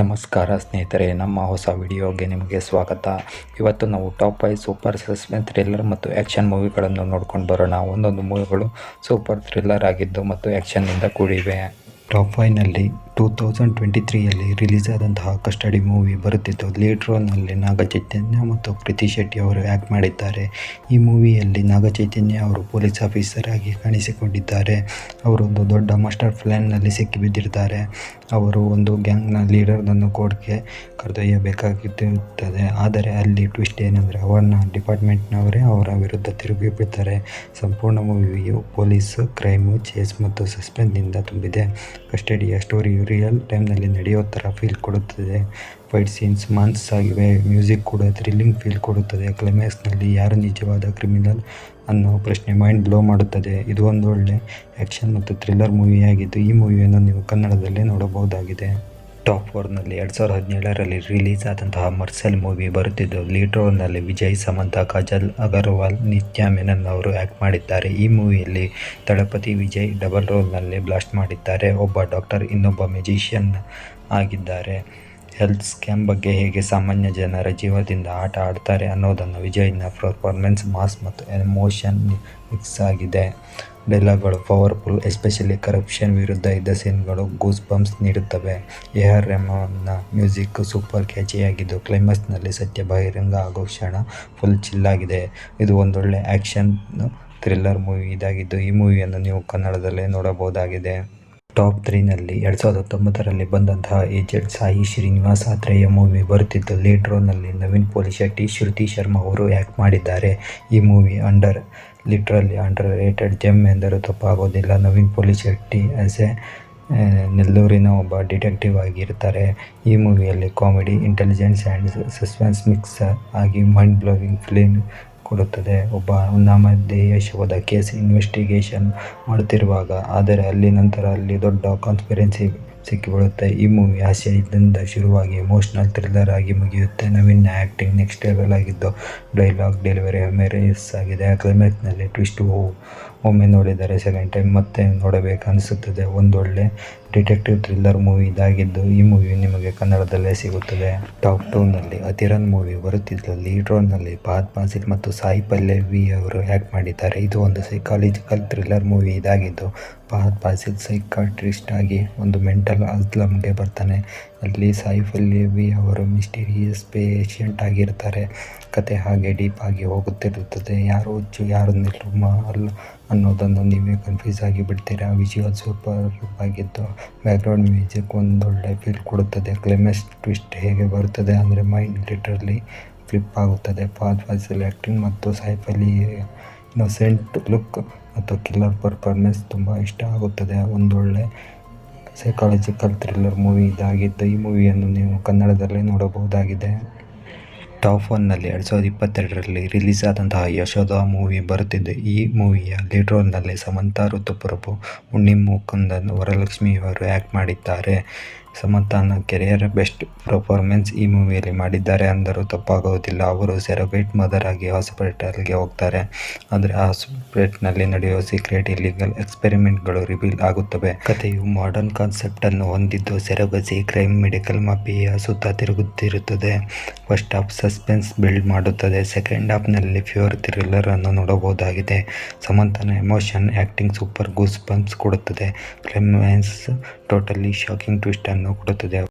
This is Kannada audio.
ನಮಸ್ಕಾರ ಸ್ನೇಹಿತರೆ, ನಮ್ಮ ಹೊಸ ವಿಡಿಯೋಗೆ ನಿಮಗೆ ಸ್ವಾಗತ. ಇವತ್ತು ನಾವು top five super suspense thriller ಮತ್ತು ಆ್ಯಕ್ಷನ್ ಮೂವಿಗಳನ್ನು ನೋಡ್ಕೊಂಡು ಬರೋಣ. ಒಂದೊಂದು ಮೂವಿಗಳು ಸೂಪರ್ ಥ್ರಿಲ್ಲರ್ ಆಗಿದ್ದು ಮತ್ತು ಆ್ಯಕ್ಷನ್ನಿಂದ ಕೂಡಿವೆ. ಟಾಪ್ ಫೈವ್ನಲ್ಲಿ ಟೂ ತೌಸಂಡ್ ಟ್ವೆಂಟಿ ತ್ರೀಯಲ್ಲಿ ರಿಲೀಸ್ ಆದಂತಹ ಕಸ್ಟಡಿ ಮೂವಿ ಬರುತ್ತಿತ್ತು. ಲೀಡ್ ರೋಲ್ನಲ್ಲಿ ನಾಗ ಚೈತನ್ಯ ಮತ್ತು ಕೃತಿ ಶೆಟ್ಟಿ ಅವರು ಆ್ಯಕ್ಟ್ ಮಾಡಿದ್ದಾರೆ. ಈ ಮೂವಿಯಲ್ಲಿ ನಾಗ ಚೈತನ್ಯ ಅವರು ಪೊಲೀಸ್ ಆಫೀಸರ್ ಆಗಿ ಕಾಣಿಸಿಕೊಂಡಿದ್ದಾರೆ. ಅವರೊಂದು ದೊಡ್ಡ ಮಾಸ್ಟರ್ ಪ್ಲ್ಯಾನ್ನಲ್ಲಿ ಸಿಕ್ಕಿಬಿದ್ದಿರ್ತಾರೆ ಅವರು ಒಂದು ಗ್ಯಾಂಗ್ನ ಲೀಡರ್ನನ್ನು ಕೋರ್ಟ್ಗೆ ಕರೆದೊಯ್ಯಬೇಕಾಗಿರುತ್ತದೆ ಆದರೆ ಅಲ್ಲಿ ಟ್ವಿಸ್ಟ್ ಏನೆಂದರೆ ಅವರನ್ನ ಡಿಪಾರ್ಟ್ಮೆಂಟ್ನವರೇ ಅವರ ವಿರುದ್ಧ ತಿರುಗಿ ಬಿಡ್ತಾರೆ. ಸಂಪೂರ್ಣ ಮೂವಿಯು ಪೊಲೀಸ್ ಕ್ರೈಮು ಚೇಸ್ ಮತ್ತು ಸಸ್ಪೆನ್ಸ್ನಿಂದ ತುಂಬಿದೆ. ಕಸ್ಟಡಿಯ ಸ್ಟೋರಿಯು ರಿಯಲ್ ಟೈಮ್ನಲ್ಲಿ ನಡೆಯೋ ಥರ ಫೀಲ್ ಕೊಡುತ್ತದೆ. ಫೈಟ್ ಸೀನ್ಸ್ ಮಾನ್ಸ್ ಆಗಿವೆ. ಮ್ಯೂಸಿಕ್ ಕೂಡ ಥ್ರಿಲ್ಲಿಂಗ್ ಫೀಲ್ ಕೊಡುತ್ತದೆ. ಕ್ಲೈಮ್ಯಾಕ್ಸ್ನಲ್ಲಿ ಯಾರು ನಿಜವಾದ ಕ್ರಿಮಿನಲ್ ಅನ್ನೋ ಪ್ರಶ್ನೆ ಮೈಂಡ್ ಬ್ಲೋ ಮಾಡುತ್ತದೆ. ಇದು ಒಂದು ಒಳ್ಳೆ ಆ್ಯಕ್ಷನ್ ಮತ್ತು ಥ್ರಿಲ್ಲರ್ ಮೂವಿಯಾಗಿದ್ದು ಈ ಮೂವಿಯನ್ನು ನೀವು ಕನ್ನಡದಲ್ಲೇ ನೋಡಬಹುದಾಗಿದೆ. ಟಾಪ್ ಫೋರ್ನಲ್ಲಿ ಎರಡು ಸಾವಿರದ ಹದಿನೇಳರಲ್ಲಿ ರಿಲೀಸ್ ಆದಂತಹ ಮರ್ಸೆಲ್ ಮೂವಿ ಬರುತ್ತಿದ್ದು, ಲೀಡ್ ರೋಲ್ನಲ್ಲಿ ವಿಜಯ್, ಸಮಂತ, ಕಾಜಲ್ ಅಗರ್ವಾಲ್, ನಿತ್ಯಾ ಮೆನನ್ ಅವರು ಆ್ಯಕ್ಟ್ ಮಾಡಿದ್ದಾರೆ. ಈ ಮೂವಿಯಲ್ಲಿ ದಳಪತಿ ವಿಜಯ್ ಡಬಲ್ ರೋಲ್ನಲ್ಲಿ ಬ್ಲಾಸ್ಟ್ ಮಾಡಿದ್ದಾರೆ. ಒಬ್ಬ ಡಾಕ್ಟರ್, ಇನ್ನೊಬ್ಬ ಮ್ಯೂಜಿಷಿಯನ್ ಆಗಿದ್ದಾರೆ. ಹೆಲ್ತ್ ಸ್ಕ್ಯಾಮ್ ಬಗ್ಗೆ ಹೇಗೆ ಸಾಮಾನ್ಯ ಜನರ ಜೀವದಿಂದ ಆಟ ಆಡ್ತಾರೆ ಅನ್ನೋದನ್ನು ವಿಜಯ್ನ ಪರ್ಫಾರ್ಮೆನ್ಸ್ ಮಾಸ್ ಮತ್ತು ಎಮೋಷನ್ ಮಿಕ್ಸ್ ಆಗಿದೆ. ಡೈಲಾಗ್ಗಳು ಪವರ್ಫುಲ್, ಎಸ್ಪೆಷಲಿ ಕರಪ್ಷನ್ ವಿರುದ್ಧ ಇದ್ದ ಸೀನ್ಗಳು ಗೂಸ್ ಬಂಪ್ಸ್ ನೀಡುತ್ತವೆ. ಎ ಆರ್ ರೆಹಮಾನ್ನ ಮ್ಯೂಸಿಕ್ ಸೂಪರ್ ಕ್ಯಾಚಿಯಾಗಿದ್ದು ಕ್ಲೈಮ್ಯಾಕ್ಸ್ನಲ್ಲಿ ಸತ್ಯ, ಬಹಿರಂಗ ಆಗೋ ಕ್ಷಣ ಫುಲ್ ಚಿಲ್ಲಾಗಿದೆ. ಇದು ಒಂದೊಳ್ಳೆ ಆ್ಯಕ್ಷನ್ ಥ್ರಿಲ್ಲರ್ ಮೂವಿ ಇದಾಗಿದ್ದು ಈ ಮೂವಿಯನ್ನು ನೀವು ಕನ್ನಡದಲ್ಲೇ ನೋಡಬಹುದಾಗಿದೆ. ಟಾಪ್ ತ್ರೀನಲ್ಲಿ ಎರಡು ಸಾವಿರದ ಹತ್ತೊಂಬತ್ತರಲ್ಲಿ ಬಂದಂತಹ ಏಜೆಂಟ್ ಸಾಯಿ ಶ್ರೀನಿವಾಸ್ ಆತ್ರೇಯ ಮೂವಿ ಬರುತ್ತಿದ್ದು ಲೀಡ್ ರೋಲ್ನಲ್ಲಿ ನವೀನ್ ಪೋಲಿಶೆಟ್ಟಿ ಶ್ರುತಿ ಶರ್ಮಾ ಅವರು ಆ್ಯಕ್ಟ್ ಮಾಡಿದ್ದಾರೆ. ಈ movie under literally underrated gem ಎಂದರೂ ತಪ್ಪಾಗೋದಿಲ್ಲ. ನವೀನ್ ಪೋಲಿಶೆಟ್ಟಿ ಆ್ಯಸ್ ಎ ನೆಲ್ಲೂರಿನ ಒಬ್ಬ ಡಿಟೆಕ್ಟಿವ್ ಆಗಿರ್ತಾರೆ. ಈ ಮೂವಿಯಲ್ಲಿ comedy intelligence and suspense mix ಆಗಿ ಮೈಂಡ್ ಬ್ಲೋವಿಂಗ್ ಫಿಲಿಮ್ ಕೊಡುತ್ತದೆ. ಒಬ್ಬ ನಾಮಧೇಯ ಶವದ ಕೇಸ್ ಇನ್ವೆಸ್ಟಿಗೇಷನ್ ಮಾಡುತ್ತಿರುವಾಗ ಆದರೆ ಅಲ್ಲಿ ನಂತರ ಅಲ್ಲಿ ದೊಡ್ಡ ಕಾನ್ಸ್ಪಿರೆನ್ಸಿ ಸಿಕ್ಕಿಬೀಳುತ್ತೆ ಈ ಮೂವಿ ಹಾಸ್ಯದಿಂದ ಶುರುವಾಗಿ ಎಮೋಷ್ನಲ್ ಥ್ರಿಲ್ಲರ್ ಆಗಿ ಮುಗಿಯುತ್ತೆ. ನವೀನ್ ಆ್ಯಕ್ಟಿಂಗ್ ನೆಕ್ಸ್ಟ್ ಲೆವೆಲ್ ಆಗಿದ್ದು ಡೈಲಾಗ್ ಡೆಲಿವರಿ ಮೆರೇಸ್ ಆಗಿದೆ. ಕ್ಲೈಮ್ಯಾಕ್ಸ್ನಲ್ಲಿ ಟ್ವಿಸ್ಟ್ ಒಮ್ಮೆ ನೋಡಿದರೆ ಸೆಕೆಂಡ್ ಟೈಮ್ ಮತ್ತೆ ನೋಡಬೇಕು ಅನಿಸುತ್ತದೆ. ಒಂದೊಳ್ಳೆ ಡಿಟೆಕ್ಟಿವ್ ಥ್ರಿಲ್ಲರ್ ಮೂವಿ ಇದಾಗಿದ್ದು, ಈ ಮೂವಿ ನಿಮಗೆ ಕನ್ನಡದಲ್ಲೇ ಸಿಗುತ್ತದೆ. ಟಾಪ್ ಟೂನಲ್ಲಿ ಅತಿರನ್ ಮೂವಿ ಬರುತ್ತಿದ್ದ ಲೀಡ್ ರೋಲ್ನಲ್ಲಿ ಫಹದ್ ಫಾಸಿಲ್ ಮತ್ತು ಸಾಯಿ ಪಲ್ಲೆ ವಿ ಅವರು ಆಕ್ಟ್ ಮಾಡಿದ್ದಾರೆ. ಇದು ಒಂದು ಸೈಕಾಲಜಿಕಲ್ ಥ್ರಿಲ್ಲರ್ ಮೂವಿ ಇದಾಗಿದ್ದು ಫಹದ್ ಫಾಸಿಲ್ ಸೈಕಾಟ್ರಿಸ್ಟ್ ಆಗಿ ಒಂದು ಮೆಂಟಲ್ ಅಸ್ಲಮ್ಗೆ ಬರ್ತಾನೆ. ಅಲ್ಲಿ ಸಾಯಿ ಪಲ್ಲೆ ವಿ ಅವರು ಮಿಸ್ಟೀರಿಯಸ್ ಪೇಷಂಟ್ ಆಗಿರ್ತಾರೆ. ಕತೆ ಹಾಗೆ ಡೀಪ್ ಆಗಿ ಹೋಗುತ್ತಿರುತ್ತದೆ. ಯಾರು ಹುಚ್ಚು, ಯಾರು ನಿರ್ಮ ಅನ್ನೋದನ್ನು ನೀವೇ ಕನ್ಫ್ಯೂಸ್ ಆಗಿ ಬಿಡ್ತೀರಾ? ವಿಜುವಲ್ ಸೂಪರ್ ಆಗಿದ್ದು ಬ್ಯಾಕ್ಗ್ರೌಂಡ್ ಮ್ಯೂಸಿಕ್ ಒಂದೊಳ್ಳೆ ಫೀಲ್ ಕೊಡುತ್ತದೆ. ಕ್ಲೈಮ್ಯಾಕ್ಸ್ ಟ್ವಿಸ್ಟ್ ಹೇಗೆ ಬರುತ್ತದೆ ಅಂದರೆ ಮೈಂಡ್ ಲಿಟ್ರಲಿ ಫ್ಲಿಪ್ ಆಗುತ್ತದೆ. ಫಾದ್ ಫಾಸಿಲ್ ಆ್ಯಕ್ಟಿಂಗ್ ಮತ್ತು ಸೈಫ್ ಅಲಿ ಇನ್ನೊಸೆಂಟ್ ಲುಕ್ ಮತ್ತು ಕಿಲ್ಲರ್ ಪರ್ಫಾರ್ಮೆನ್ಸ್ ತುಂಬ ಇಷ್ಟ ಆಗುತ್ತದೆ. ಒಂದೊಳ್ಳೆ ಸೈಕಾಲಜಿಕಲ್ ಥ್ರಿಲ್ಲರ್ ಮೂವಿ ಇದಾಗಿದ್ದು ಈ ಮೂವಿಯನ್ನು ನೀವು ಕನ್ನಡದಲ್ಲೇ ನೋಡಬಹುದಾಗಿದೆ. ಟಾಪ್ ಒನ್ನಲ್ಲಿ ಎರಡು ಸಾವಿರದ ಇಪ್ಪತ್ತೆರಡರಲ್ಲಿ ರಿಲೀಸ್ ಆದಂತಹ ಯಶೋಧ ಮೂವಿ ಬರುತ್ತಿದ್ದು, ಈ ಮೂವಿಯ ಲೀಡ್ ರೋಲ್ನಲ್ಲಿ ಸಮಂತಾ ಋತುಪ್ರಭು ಉಣ್ಣಿ ಮುಕುಂದನ್ ವರಲಕ್ಷ್ಮಿಯವರು ಆ್ಯಕ್ಟ್ ಮಾಡಿದ್ದಾರೆ. ಸಮಂತಾನ ಕೆರಿಯರ್ ಬೆಸ್ಟ್ ಪರ್ಫಾರ್ಮೆನ್ಸ್ ಈ ಮೂವಿಯಲ್ಲಿ ಮಾಡಿದ್ದಾರೆ. ಅಂದರೂ ತಪ್ಪಾಗುವುದಿಲ್ಲ. ಅವರು ಸೆರಬೇಟ್ ಮದರ್ ಆಗಿ ಹಾಸ್ಪಿಟಲ್ಗೆ ಹೋಗ್ತಾರೆ. ಆದರೆ ಹಾಸ್ಪಿಟಲ್ನಲ್ಲಿ ನಡೆಯುವ ಸೀಕ್ರೆಟ್ ಇಲ್ಲಿಗಲ್ ಎಕ್ಸ್ಪೆರಿಮೆಂಟ್ಗಳು ರಿವೀಲ್ ಆಗುತ್ತವೆ. ಕಥೆಯು ಮಾಡರ್ನ್ ಕಾನ್ಸೆಪ್ಟ್ ಅನ್ನು ಹೊಂದಿದ್ದು ಸೆರೋಬಸಿ ಕ್ರೈಮ್ ಮೆಡಿಕಲ್ ಮಾಫಿಯ ಸುತ್ತ ತಿರುಗುತ್ತಿರುತ್ತದೆ. ಫಸ್ಟ್ ಹಾಫ್ ಸಸ್ಪೆನ್ಸ್ ಬಿಲ್ಡ್ ಮಾಡುತ್ತದೆ. ಸೆಕೆಂಡ್ ಹಾಫ್ನಲ್ಲಿ ಫ್ಯೂರ್ ಥ್ರಿಲ್ಲರ್ ಅನ್ನು ನೋಡಬಹುದಾಗಿದೆ. ಸಮಂತನ emotion, acting super goose bumps ಕೊಡುತ್ತದೆ. ಕ್ಲೈಮ್ಯಾಕ್ಸ್ ಟೋಟಲಿ ಶಾಕಿಂಗ್ ಟ್ವಿಸ್ಟ್ ಅನ್ನು ಕೊಡುತ್ತದೆ.